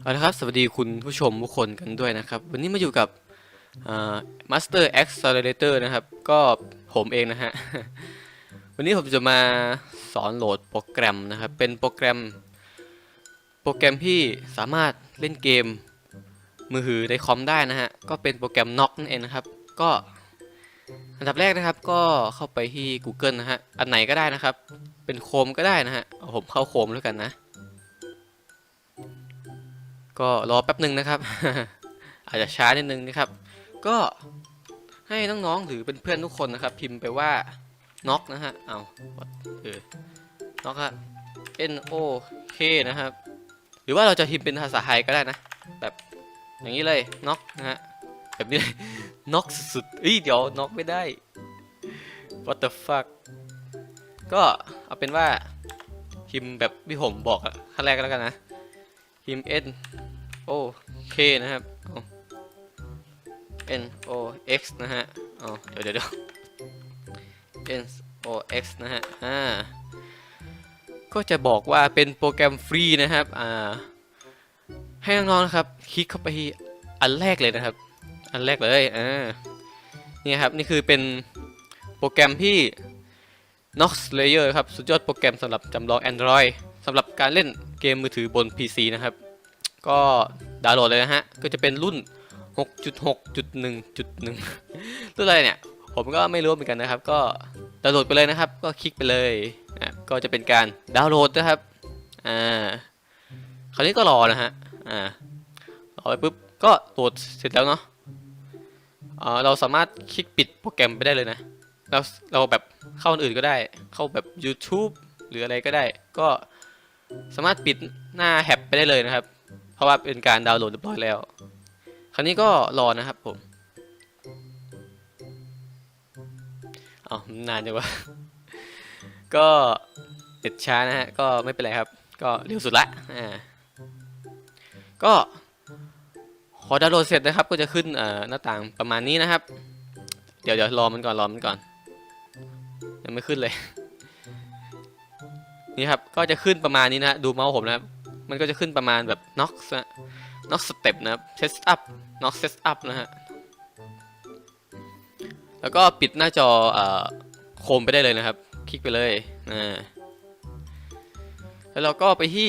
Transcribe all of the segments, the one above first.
เอาละครับสวัสดีคุณผู้ชมทุกคนกันด้วยนะครับ วันนี้มาอยู่กับอ่า Master Accelerator นะครับ ก็ผมเองนะฮะ วันนี้ผมจะมาสอนโหลดโปรแกรมนะครับ เป็นโปรแกรม โปรแกรมที่สามารถเล่นเกมมือถือในคอมได้นะฮะ ก็เป็นโปรแกรม Knock นั่นเองนะครับ ก็อันดับแรกนะครับก็เข้าไปที่ Google นะฮะ อันไหนก็ได้นะครับ เป็นโคมก็ได้นะฮะ ผมเข้าโคมแล้วกันนะ ก็รอแป๊บหนึ่งนะครับ อาจจะช้านิดนึงนะครับ ก็ให้น้องๆหรือเป็นเพื่อนๆทุกคนนะครับ พิมพ์ไปว่าน็อกนะฮะเอาเออน็อกฮะ N O K นะครับ หรือว่าเราจะพิมพ์เป็นภาษาไทยก็ได้นะ แบบอย่างนี้เลยน็อกนะฮะแบบนี้เลยน็อกสุดๆเอ้ยเดี๋ยวน็อกไม่ได้ what the fuck ก็เอาเป็นว่าพิมพ์แบบที่ผมบอกอะขั้นแรกก็แล้วกันนะพิมพ์ N O K นะครับเอา N O X นะฮะเดี๋ยวเดี๋ยวเดี๋ยว N O X นะฮะ อ่า ก็จะบอกว่าเป็นโปรแกรมฟรีนะครับ อ่า ให้น้องๆนะครับ คลิกเข้าไปที่อันแรกเลยนะครับ อันแรกเลย อ่า นี่ครับ นี่คือเป็นโปรแกรมที่ Nox Layer ครับ สุดยอดโปรแกรมสำหรับจำลอง Android สำหรับการเล่นเกมมือถือบน PC นะครับ ก็ดาวน์โหลดเลยนะฮะ ก็จะเป็นรุ่น 6.6.1.1 รุ่นอะไรเนี่ย ผมก็ไม่รู้เหมือนกันนะครับ ก็ดาวน์โหลดไปเลยนะครับ ก็คลิกไปเลยอะก็จะเป็นการดาวน์โหลดนะครับ อ่า คราวนี้ก็รอนะฮะ อ่ารอไปปุ๊บ ก็โหลดเสร็จแล้วเนาะอ่าเราสามารถคลิกปิดโปรแกรมไปได้เลยนะ เราเราแบบเข้าอันอื่นก็ได้ เข้าแบบ YouTube หรืออะไรก็ได้ ก็สามารถปิดหน้าแฮปไปได้เลยนะครับ ราะว่าเป็นการดาวน์โหลดเรียบร้อยแล้ว คราวนี้ก็รอนะครับผมอ๋อนานจังวะก็เน็ตช้านะฮะ ก็ไม่เป็นไรครับ ก็เร็วสุดละ อ่า ก็พอดาวน์โหลดเสร็จนะครับ ก็จะขึ้นหน้าต่างประมาณนี้นะครับ เดี๋ยวเดี๋ยวรอมันก่อนรอมันก่อน ยังไม่ขึ้นเลย นี่ครับ ก็จะขึ้นประมาณนี้นะฮะดูเมาส์ผมนะครับ มันก็จะขึ้นประมาณแบบ knock นะ knock step นะครับ set up knock set up นะฮะ แล้วก็ปิดหน้าจออโคมไปได้เลยนะครับ คลิกไปเลยอ่าแล้วเราก็ไปที่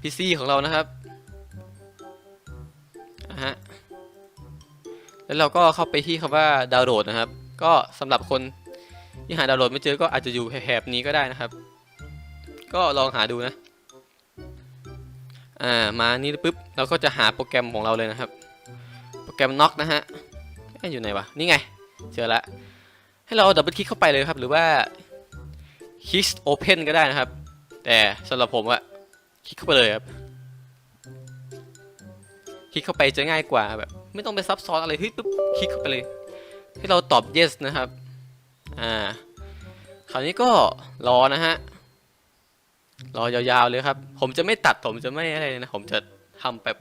PC ของเรานะครับนะฮะ แล้วเราก็เข้าไปที่คำว่าดาวน์โหลดนะครับ ก็สำหรับคนที่หาดาวน์โหลดไม่เจอก็อาจจะอยู่แถบนี้ก็ได้นะครับ ก็ลองหาดูนะ อ่ามานี่ปุ๊บเราก็จะหาโปรแกรมของเราเลยนะครับ โปรแกรม Knock นะฮะเอ๊ะอยู่ไหนวะนี่ไงเจอละให้เราดับเบิลคลิกเข้าไปเลยครับ หรือว่าคลิก Open ก็ได้นะครับ แต่สำหรับผมอะคลิกเข้าไปเลยครับคลิกเข้าไปจะง่ายกว่าแบบไม่ต้องไปซับซ้อนอะไรเฮ้ยปุ๊บคลิกเข้าไปเลย ให้เราตอบ yes นะครับอ่าคราวนี้ก็รอนะฮะ รอยาวๆเลยครับ ผมจะไม่ตัดผมจะไม่อะไรเลยนะ ผมจะทำแบบ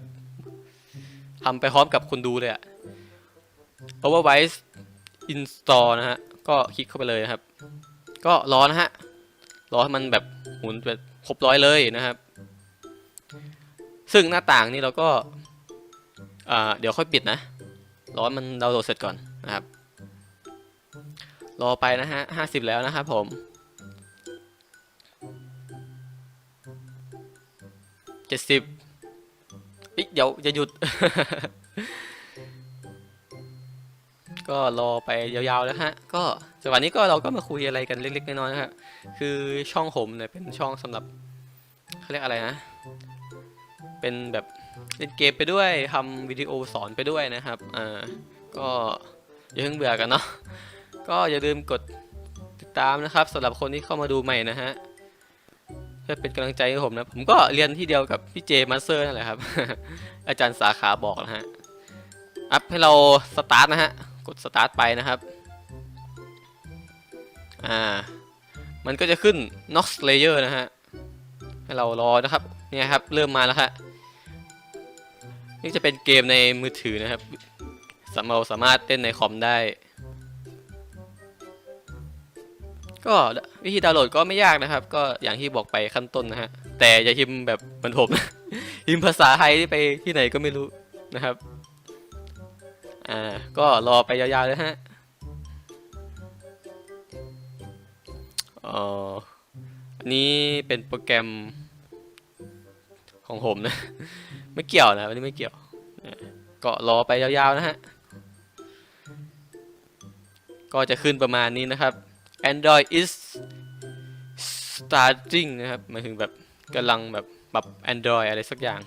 ทำไปพร้อมกับคุณดูเลยอะ Overwise install นะฮะ ก็คลิกเข้าไปเลยนะครับ ก็รอนะฮะ รอให้มันแบบหมุนแบบครบร้อยเลยนะครับ ซึ่งหน้าต่างนี่เราก็เดี๋ยวค่อยปิดนะ รอให้มันดาวน์โหลดเสร็จก่อนนะครับ รอไปนะฮะห้าสิบแล้วนะครับผม จ็ดสิบเดี๋ยวจะหยุด ก็รอไปยาวๆแล้วฮะ ก็จังหวะนี้ก็เราก็มาคุยอะไรกันเล็กๆน้อยๆนะครับคือช่องผมเนี่ยเป็นช่องสำหรับเขาเรียกอะไรนะ เป็นแบบเล่นเกมไปด้วยทำวิดีโอสอนไปด้วยนะครับ อ่า ก็อย่าเพิ่งเบื่อกันเนาะ ก็อย่าลืมกดติดตามนะครับสำหรับคนที่เข้ามาดูใหม่นะฮะ เพื่อเป็นกำลังใจให้ผมนะ ผมก็เรียนที่เดียวกับพี่เจมาสเตอร์นั่นแหละครับ อาจารย์สาขาบอกนะฮะ อัพให้เราสตาร์ทนะฮะ กดสตาร์ทไปนะครับ อ่า มันก็จะขึ้น Nox Layer นะฮะ ให้เรารอนะครับ เนี่ยครับ เริ่มมาแล้วครับนี่จะเป็นเกมในมือถือนะครับสามารถสามารถเล่นในคอมได้ ก็วิธีดาวน์โหลดก็ไม่ยากนะครับ ก็อย่างที่บอกไปขั้นต้นนะฮะ แต่อย่าพิมพ์แบบเหมือนผมพพิมพ์ภาษาไทยไปที่ไหนก็ไม่รู้นะครับ อ่า ก็รอไปยาวๆเลยฮะอ๋ออันนี้เป็นโปรแกรมของผมนะ ไม่เกี่ยวนะอันนี้ไม่เกี่ยวก็รอไปยาวๆนะฮะ ก็จะขึ้นประมาณนี้นะครับ Android is starting นะครับหมายถึงแบบกำลังแบบปรับ Android อะไรสักอย่าง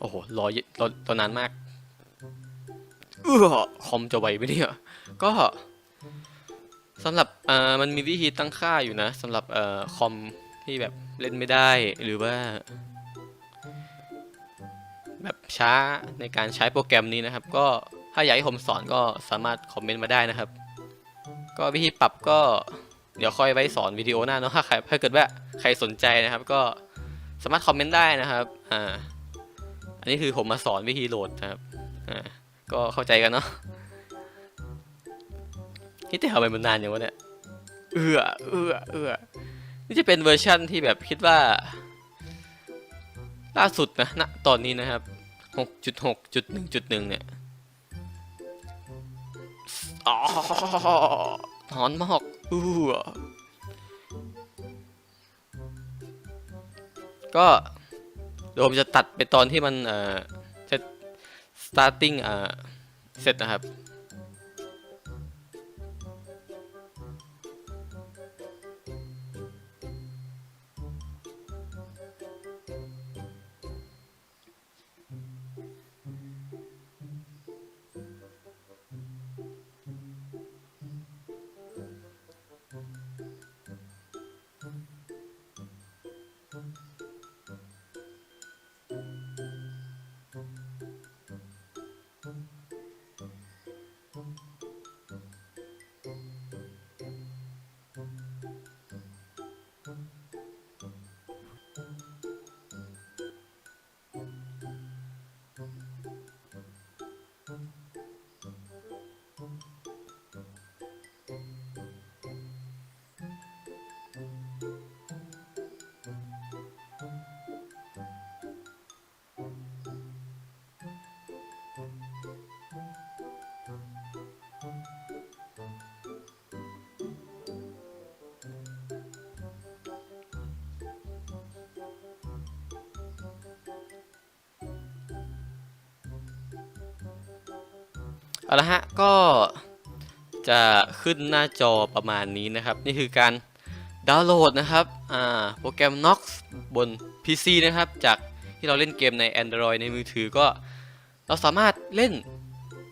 โอ้โห รอเยรอรอนานมากเออคอมจะไหวไหมเนี่ย ก็สำหรับเอ่อมันมีวิธีตั้งค่าอยู่นะสำหรับเอ่อคอมที่แบบเล่นไม่ได้หรือว่า แบบช้าในการใช้โปรแกรมนี้นะครับ ก็ถ้าอยากให้ผมสอนก็สามารถคอมเมนต์มาได้นะครับ ก็วิธีปรับก็เดี๋ยวค่อยไว้สอนวิดีโอหน้าเนาะถ้าใครถ้าเกิดว่าใครสนใจนะครับ ก็สามารถคอมเมนต์ได้นะครับอ่าอันนี้คือผมมาสอนวิธีโหลดนะครับอ่าก็เข้าใจกันเนาะนี่แต่ทำไมมันนานอย่างวะเนี่ยเอือเอือเอือนี่จะเป็นเวอร์ชั่นที่แบบคิดว่า ล่าสุดนะณตอนนี้นะครับ 6.6.1.1 เนี่ยอ๋อหอนมากอู้ก็เดี๋ยวผมจะตัดไปตอนที่มันเอ่อเซต starting เอ่อเสร็จนะครับ เอาละฮะก็จะขึ้นหน้าจอประมาณนี้นะครับ นี่คือการดาวน์โหลดนะครับโปรแกรม Nox บน PC นะครับ จากที่เราเล่นเกมใน Android ในมือถือก็เราสามารถเล่น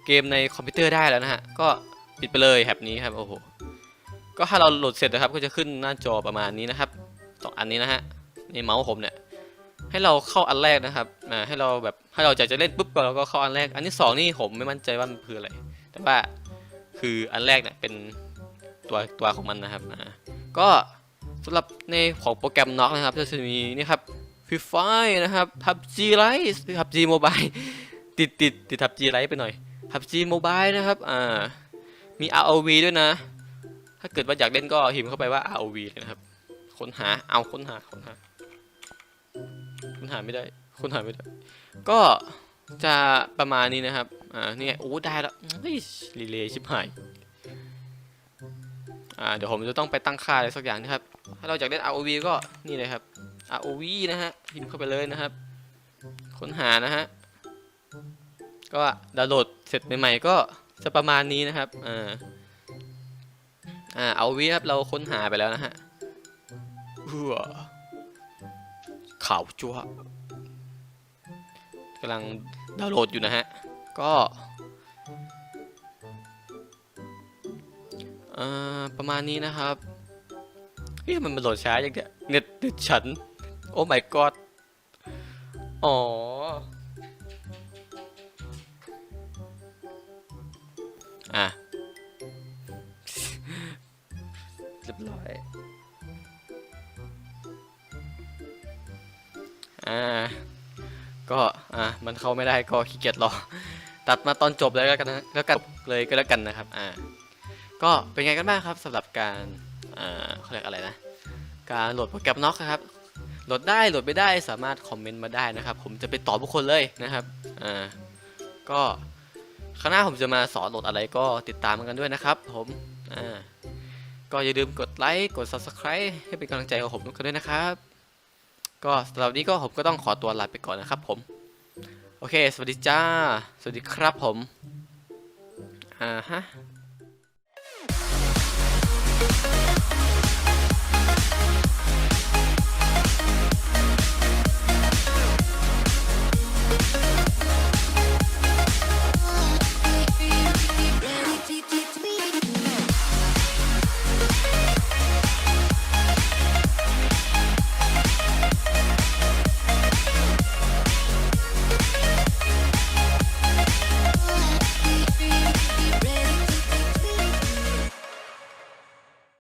เกมในคอมพิวเตอร์ได้แล้วนะฮะ ก็ปิดไปเลยแฮปนี้ครับ โอ้โห ก็ถ้าเราโหลดเสร็จนะครับ ก็จะขึ้นหน้าจอประมาณนี้นะครับสองอันนี้นะฮะในเมาส์ผมเนี่ย ให้เราเข้าอันแรกนะครับอ่าให้เราแบบให้เราอยากจะเล่นปุ๊บเราก็เข้าอันแรก อันที่สองนี่ผมไม่มั่นใจว่ามันคืออะไร แต่ว่าคืออันแรกเนี่ยเป็นตัวตัวของมันนะครับอ่าก็สำหรับในของโปรแกรมน็อกนะครับจะมีนี่ครับฟรีไฟนะครับ PUBG Lite PUBG Mobile ติดติดติด PUBG Lite ไปหน่อย PUBG Mobile นะครับอ่ามี ROV ด้วยนะ ถ้าเกิดว่าอยากเล่นก็พิมเข้าไปว่า ROV เลยนะครับ ค้นหาเอาค้นหาค้นหา ค้นหาไม่ได้ค้นหาไม่ได้ ก็จะประมาณนี้นะครับ อ่า นี่ไง โอ้ ได้แล้วเฮ้ยรีเลย์ชิบหาย อ่า เดี๋ยวผมจะต้องไปตั้งค่าอะไรสักอย่างนะครับ ถ้าเราอยากเล่น ROV ก็นี่เลยครับ ROV นะฮะ พิมพ์เข้าไปเลยนะครับ ค้นหานะฮะ ก็ดาวน์โหลดเสร็จใหม่ๆก็จะประมาณนี้นะครับ อ่า อ่า ROV ครับ เราค้นหาไปแล้วนะฮะเอื้อ ข่าวจั่วกำลังดาวน์โหลดอยู่นะฮะ ก็ประมาณนี้นะครับเฮ้ยมันมันโหลดช้าอย่างเงี้ยเน็ตเน็ตฉัน โอ้ my god อ๋อ อะ เรียบร้อย อ่า ก็อ่ามันเข้าไม่ได้ก็ขี้เกียจรอ ตัดมาตอนจบเลยแล้วกันนะแล้วกันเลยก็แล้วกันนะครับ อ่า ก็เป็นไงกันบ้างครับสำหรับการอ่อเขาเรียกอะไรนะ การโหลดโปรแกรมน็อกครับโหลดได้โหลดไม่ได้สามารถคอมเมนต์มาได้นะครับ ผมจะไปตอบทุกคนเลยนะครับ อ่า ก็ข้างหน้าผมจะมาสอนโหลดอะไรก็ติดตามกันด้วยนะครับ ผม อ่า ก็อย่าลืมกดไลค์ กด subscribe ให้เป็นกำลังใจกับผมทุกคนด้วยนะครับ ก็สำหรับนี้ก็ผมก็ต้องขอตัวลาไปก่อนนะครับผม โอเค สวัสดีจ้า สวัสดีครับผม อ่าฮะ